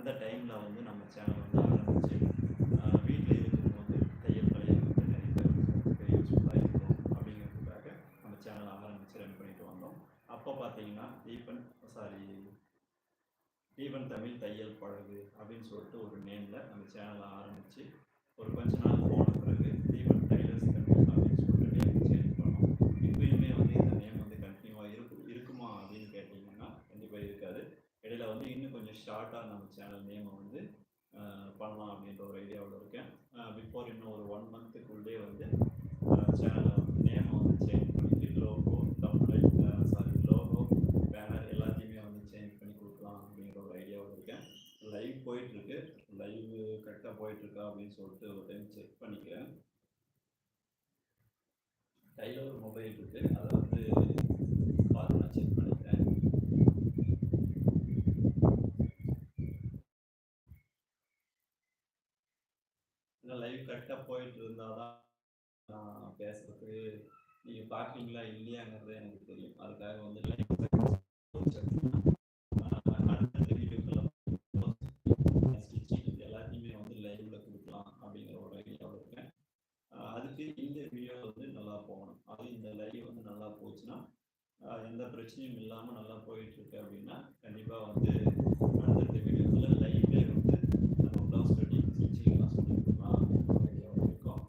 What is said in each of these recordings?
அந்த டைமில் வந்து நம்ம சேனல் வந்து ஆரம்பிச்சு வீட்டில் இருக்கும்போது தையல் கலையை வந்து நிறைய பேருக்கு யூஸ்ஃபுல்லாக இருக்கும் அப்படிங்கிறதுக்காக நம்ம சேனல் ஆரம்பித்து ரன் பண்ணிட்டு வந்தோம். அப்போ பார்த்தீங்கன்னா தீபன் சாரி தீபன் தமிழ் தையல் பழகு அப்படின்னு சொல்லிட்டு ஒரு நேமில் நம்ம சேனலை ஆரம்பித்து ஒரு கொஞ்ச நாள் போன பிறகு தீபன் டைலர்ஸ் கண்டிப்பாக அப்படின்னு சொல்லிட்டு நேம் சேஞ்ச் பண்ணோம் இப்பயுமே வந்து இந்த நேம் வந்து கண்டினியூவாக இருக்கு இருக்குமா அப்படின்னு கேட்டிங்கன்னா கண்டிப்பாக இருக்காது இடையில வந்து இன்னும் கொஞ்சம் ஷார்ட்டாக நம்ம சேனல் நேமை வந்து பண்ணலாம் அப்படின்ற ஒரு ஐடியாவில் இருக்கேன். பிஃபோர் இன்னும் ஒரு ஒன் மந்த்துக்குள்ளே வந்து சேனலை நேமை வந்து சேஞ்ச் பண்ணி logo Tamil sorry logo banner எல்லாத்தையுமே வந்து சேஞ்ச் பண்ணி கொடுக்கலாம் அப்படின்ற ஒரு ஐடியாவில் இருக்கேன். லைவ் போயிட்டுருக்கு. லைவ் கரெக்டாக போயிட்டுருக்கா அப்படின்னு சொல்லிட்டு ஒரு டைம் செக் பண்ணிக்கிறேன். கையில் ஒரு மொபைல் இருக்குது அதை வந்து பார்த்து நான் செக் பண்ணிக்கிறேன் இல்லை லைவ் கரெக்டாக போயிட்டு இருந்தாதான் நான் பேசுறதுக்கு நீங்கள் பாக்குறீங்களா இல்லையாங்கிறது எனக்கு தெரியும். அதுக்காக வந்து எல்லாத்தையுமே வந்து லைவ்ல கொடுக்கலாம் அப்படிங்கிற ஒரு ஐடியாவில் இருக்கேன். அதுக்கு இந்த வீடியோ வந்து நல்லா போகணும். அது இந்த லைவ் வந்து நல்லா போச்சுன்னா எந்த பிரச்சனையும் இல்லாமல் நல்லா போயிட்டு இருக்கு அப்படின்னா கண்டிப்பாக வந்து அடுத்தடுத்த வீடியோ லைவ்லேயே வந்து நம்ம ப்ளவுஸ் கட்டிங் ஸ்டிச்சிங் எல்லாம் சொல்லி கொடுக்கலாம் ஐடியாவில் இருக்கோம்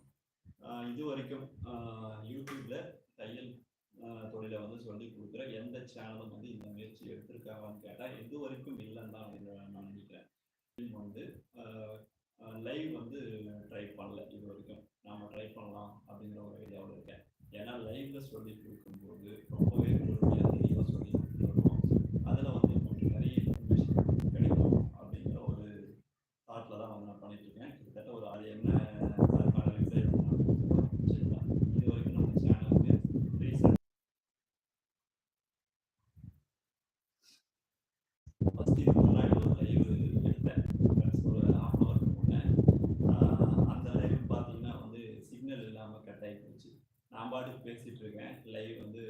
ஆஹ் இது வரைக்கும் ஆஹ் யூடியூப்ல தையல் ஆஹ் தொழிலை வந்து சொல்லி கொடுக்குற எந்த சேனலும் வந்து இந்த முயற்சி எடுத்திருக்காங்கன்னு கேட்டால் இது வரைக்கும் இல்லைன்னு தான் நான் நினைக்கிறேன். வந்து லைவ் வந்து ட்ரை பண்ணல இது வரைக்கும். நாம ட்ரை பண்ணலாம் அப்படிங்கிற ஒரு ஐடியாவில் இருக்கேன். ஏன்னா லைவ்ல சொல்லி கொடுக்கும்போது ரொம்ப முழுமையாக தெளிவாக சொல்லி கொடுத்துருக்கோம் அதில் வந்து கொஞ்சம் நிறைய இன்ஃபர்மேஷன் கிடைக்கும் அப்படிங்கிற ஒரு தாட்டில் தான் வந்து நான் பண்ணிட்டு இருக்கேன் கிட்டத்தட்ட ஒரு அது என்ன அதுக்கான வெப்சைட் சரிங்களா இது வரைக்கும் நம்ம சேனலுக்கு ரீசெண்ட் ஃபர்ஸ்ட் இதுக்கு முன்னாடி ஒரு லைவ் எடுத்தேன். Friends ஒரு ஹாஃப் ஹவருக்கு முன்னே அந்த லைவ் பார்த்தீங்கன்னா வந்து சிக்னல் இல்லாமல் கட் ஆகி போச்சு. நான் பாட்டுக்கு பேசிட்டு இருக்கேன். லைவ் வந்து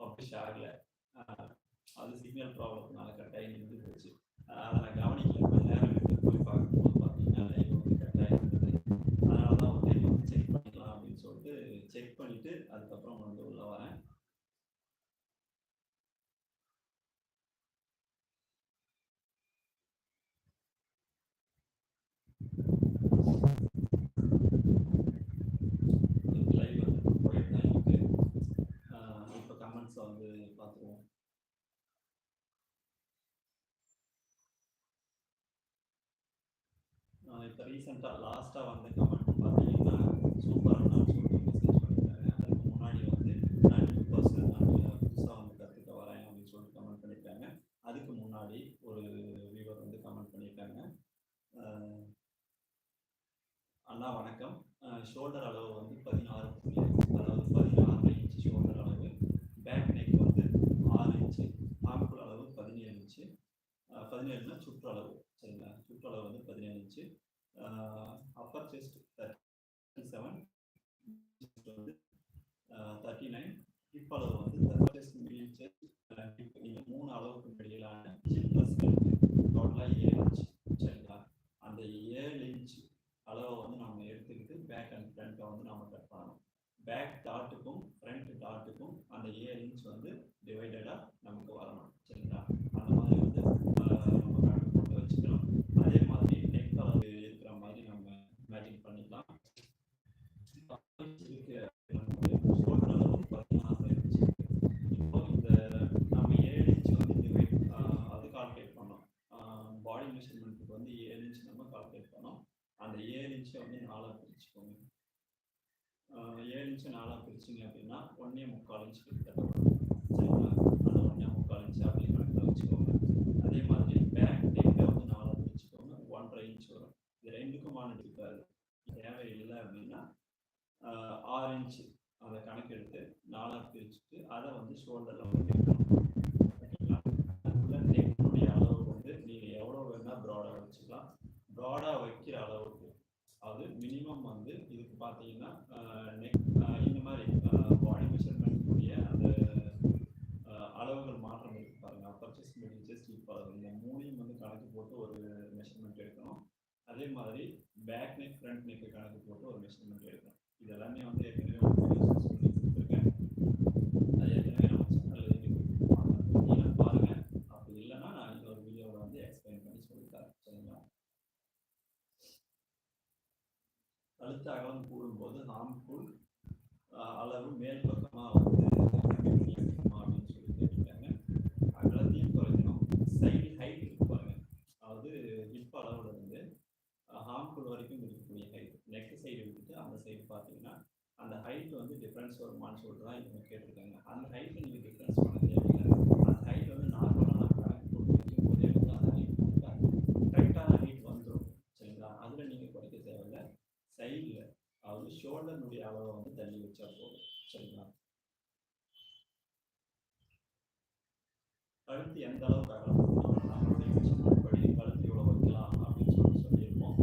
பப்ளிஷ் ஆகல. ஆஹ் அது சிக்னல் ப்ராப்ளத்தினால கட் ஆகி நின்று போச்சு. அதை நான் கவனிக்கல. கொஞ்ச நேரம் எடுத்து போய் பார்க்கும்போது பார்த்தீங்கன்னா லைவ் வந்து கட் ஆகி இருந்தது அதனால தான் வந்து செக் பண்ணிக்கலாம் அப்படின்னு சொல்லிட்டு செக் பண்ணிவிட்டு அதுக்கப்புறம் வந்து உள்ள வரேன் லைவ் வந்து போயிட்டு தான் இருக்கு ஆஹ் இப்போ கமெண்ட்ஸை வந்து பார்த்துருவோம் இப்போ ரீசெண்டாக லாஸ்ட்டாக வந்த கமெண்ட் பார்த்தீங்கன்னா சூப்பராக நான் சொல்லிட்டு மெசேஜ் பண்ணியிருக்காங்க அதுக்கு முன்னாடி வந்து நான் நியூ பர்சன் நான் புதுசாக வந்து கற்றுக்க வரேன் அப்படின்னு சொல்லிட்டு கமெண்ட் பண்ணியிருக்காங்க. அதுக்கு முன்னாடி ஒரு வியூவர் வந்து கமெண்ட் பண்ணியிருக்காங்க. அண்ணா வணக்கம். ஷோல்டர் அளவு வந்து பதினாறு புள்ளி அஞ்சு, அதாவது பதினாறு இன்ச்சு ஷோல்டர் அளவு பேக் நெக் வந்து ஆறு இன்ச்சு ஆம்குள் அளவு பதினேழு இன்ச்சு அஹ் பதினேழுனா சுற்றளவு. சரிங்களா? சுற்றளவு வந்து பதினேழு inch. Upper chest thirty seven வந்து தேர்ட்டி நைன் ஹிப் அளவு வந்து அப்பர் செஸ்ட் மிடில் செஸ்ட் மூணு அளவுக்கு இடையிலான ப்ளஸ் டோட்டலாக ஏழு இன்ச் சரிங்களா? அந்த ஏழு இன்ச் அளவை வந்து நம்ம எடுத்துக்கிட்டு பேக் அண்ட் ஃப்ரண்ட்டை வந்து நம்ம கட் பண்ணணும். பேக் டாட்டுக்கும் ஃப்ரண்ட் டாட்டுக்கும் அந்த ஏழு இன்ச் வந்து டிவைடடாக நமக்கு வரணும் சரிங்களா அந்த மாதிரி வந்து ஆஹ், நம்ம கணக்கு போட்டு வச்சுக்கலாம் அதே மாதிரி நெக் அளவு இருக்கிற மாதிரி நம்ம இமேஜின் பண்ணிக்கலாம் இருக்கு ஷோல்டர் அளவு பதினாறு இன்ச் இப்போ இந்த நம்ம ஏழு இன்ச் வந்து டிவைட் அது கால்குலேட் பண்ணோம் பாடி மெஷர்மெண்ட்டுக்கு வந்து ஏழு இன்ச் நம்ம கால்குலேட் பண்ணோம் அந்த ஏழு இன்ச்சை வந்து நாலாக பிரிச்சுக்கோங்க. ஏழு இன்ச்சு நாலாக பிரிச்சிங்க அப்படின்னா ஒன்றே முக்கால் இன்ச் கிட்டத்தட்ட சரிங்களா? அந்த ஒன்றே முக்கால் இன்ச் அப்படி கணக்கில் வச்சுக்கோங்க. அதே மாதிரி பேக் டேட்டை வந்து நாலாக பிரிச்சுக்கோங்க. ஒன்றரை இன்ச் வரும். இது ரெண்டுக்குமான இருக்காது தேவையில்லை அப்படின்னா ஆறு இன்ச் அதை கணக்கெடுத்து நாலாக பிரிச்சுட்டு அதை வந்து ஷோல்டரில் வந்து ஓகேங்களா அதுக்குள்ள நெக்குடைய அளவு வந்து நீங்கள் எவ்வளோ வேணால் ப்ராடாக வச்சுக்கலாம். ப்ராடாக வைக்கிற அளவுக்கு. அது மினிமம் வந்து இதுக்கு பார்த்தீங்கன்னா நெக் இந்த மாதிரி பாடி மெஷர்மெண்ட் கூடிய அந்த அளவுகள் மாற்றம் இருக்கு பாருங்க. அப்பர் செஸ்ட் மிடில் செஸ்ட் இப்போ இந்த மூணையும் வந்து கணக்கு போட்டு ஒரு மெஷர்மெண்ட் எடுக்கணும். அதே மாதிரி பேக் நெக் ஃப்ரண்ட் நெக்கு கணக்கு போட்டு ஒரு மெஷர்மெண்ட் எடுக்கணும். இது எல்லாமே வந்து ஏற்கனவே உங்களுக்கு சொல்லி கொடுத்துருக்கேன் அது ஏற்கனவே நம்ம சேனலில் நீங்கள் பாருங்க அப்படி இல்லைன்னா நான் இன்னொரு வீடியோவில் வந்து எக்ஸ்பிளைன் பண்ணி சொல்லித்தரேன் சரிங்களா கழுத்து அகலம் கூடும்போது ஆம்கூல் அளவு மேல் பக்கமாக வந்து கம்மி பண்ணி வைக்கணுமா அப்படின்னு சொல்லி கேட்டிருக்காங்க அகலத்தையும் குறைக்கணும் சைடு ஹைட் இருக்கு பாருங்க அதாவது ஹிப் அளவுல இருந்து ஹார்ம்ஃபுல் வரைக்கும் இருக்கக்கூடிய ஹைட் நெக் சைடு விட்டுட்டு அந்த சைடு பார்த்தீங்கன்னா அந்த ஹைட் வந்து டிஃப்ரென்ஸ் வருமான்னு சொல்லிட்டு தான் இவங்க கேட்டிருக்காங்க. அந்த ஹைட் நீங்கள் டிஃப்ரென்ஸ் பண்ண தேவையில்லை. அந்த ஹைட் வந்து நார்மலாக நம்ம கணக்கு போட்டு வைக்கும் போதே வந்து அந்த ஹைட் கரெக்டான ஹைட் வந்துடும் சரிங்களா? அதில் நீங்கள் குறைக்க தேவையில்லை. சைடில் அதாவது ஷோல்டர்னுடைய அளவை வந்து தள்ளி வச்சா போதும். சரிங்களா? கழுத்து எந்த அளவுக்கு அகலம் நம்மளுடைய மெஷர்மெண்ட் படி கழுத்து இவ்வளோ வைக்கலாம் அப்படின்னு சொல்லி சொல்லியிருப்போம்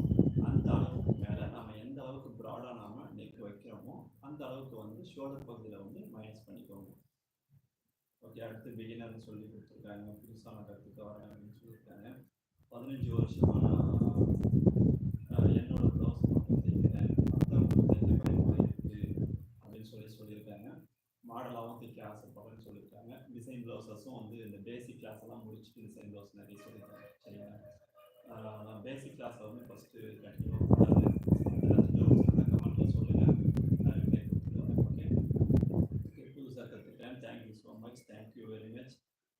அந்த அளவுக்கு மேலே நம்ம எந்த அளவுக்கு ப்ராடாக நாம நெக் வைக்கிறோமோ அந்த அளவுக்கு வந்து ஷோல்டர் பகுதியில் வந்து மைனஸ் பண்ணிக்கோங்க. ஓகே அடுத்து பிகினர்னு சொல்லி கொடுத்துருக்காங்க. புதுசாக நான் கற்றுக்க வரேன் அப்படின்னு சொல்லியிருக்காங்க. பதினஞ்சு வருஷமாக நான் என்னோட ப்ளவுஸ் மட்டும் தைக்கிறேன். மற்றவங்களுக்கு தைக்க இருக்குது அப்படின்னு சொல்லி சொல்லியிருக்காங்க. மாடலாகவும் தைக்க ஆசைப்படுறேன்னு சொல்லியிருக்காங்க. டிசைன் ப்ளவுசஸும் வந்து இந்த பேசிக் கிளாஸ் எல்லாம் முடிச்சுட்டு டிசைன் ப்ளவுஸ் நிறைய சொல்லியிருக்காங்க. சரிங்களா? பேசிக் கிளாஸை வந்து ஃபஸ்ட்டு கண்டிப்பாக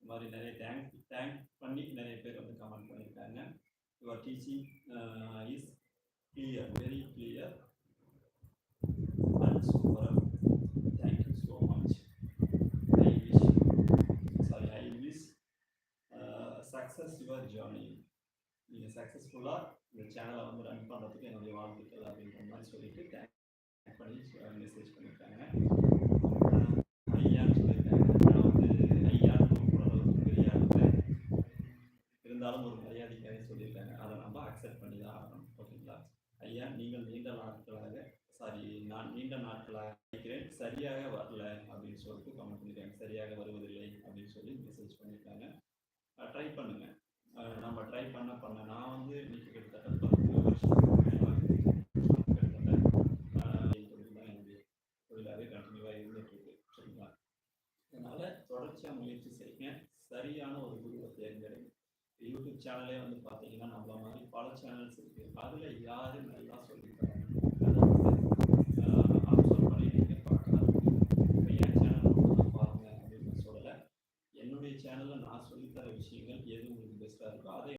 மச் இந்த மாதிரி நிறைய தேங்க் தேங்க் பண்ணி நிறைய பேர் வந்து கமெண்ட் பண்ணியிருக்காங்க. Your teaching is clear very clear and super thank you so much I wish sorry I wish success your journey நீங்கள் சக்ஸஸ்ஃபுல்லாக இந்த சேனலை வந்து ரன் பண்ணுறதுக்கு என்னுடைய வாழ்த்துக்கள் அப்படின்ற மாதிரி சொல்லிட்டு தேங்க் பண்ணி மெசேஜ் பண்ணியிருக்காங்க. இருந்தாலும் ஒரு மரியாதைக்காக சொல்லியிருக்காங்க. அதை நம்ம அக்செப்ட் பண்ணி தான் ஆகணும். ஓகேங்களா? ஐயா நீங்கள் நீண்ட நாட்களாக சாரி நான் நீண்ட நாட்களாக நினைக்கிறேன். சரியாக வரல அப்படின்னு சொல்லிட்டு கமெண்ட் பண்ணியிருக்காங்க சரியாக வருவதில்லை அப்படின்னு சொல்லி மெசேஜ் பண்ணியிருக்காங்க ட்ரை பண்ணுங்க. நம்ம ட்ரை பண்ண பண்ண நான் வந்து இன்னைக்கு கிட்டத்தட்ட சேனலே வந்து பார்த்தீங்கன்னா நம்மள மாதிரி பல சேனல்ஸ் இருக்கு. அதில் யாரு நல்லா சொல்லிட்டாங்க அப்சர்வ் பண்ணி நீங்கள் பார்க்கலாம். சேனல் மட்டும் அப்படின்னு சொல்லலை. என்னுடைய சேனலில் நான் சொல்லித்தர விஷயங்கள் எது உங்களுக்கு பெஸ்ட்டாக இருக்கோ அதை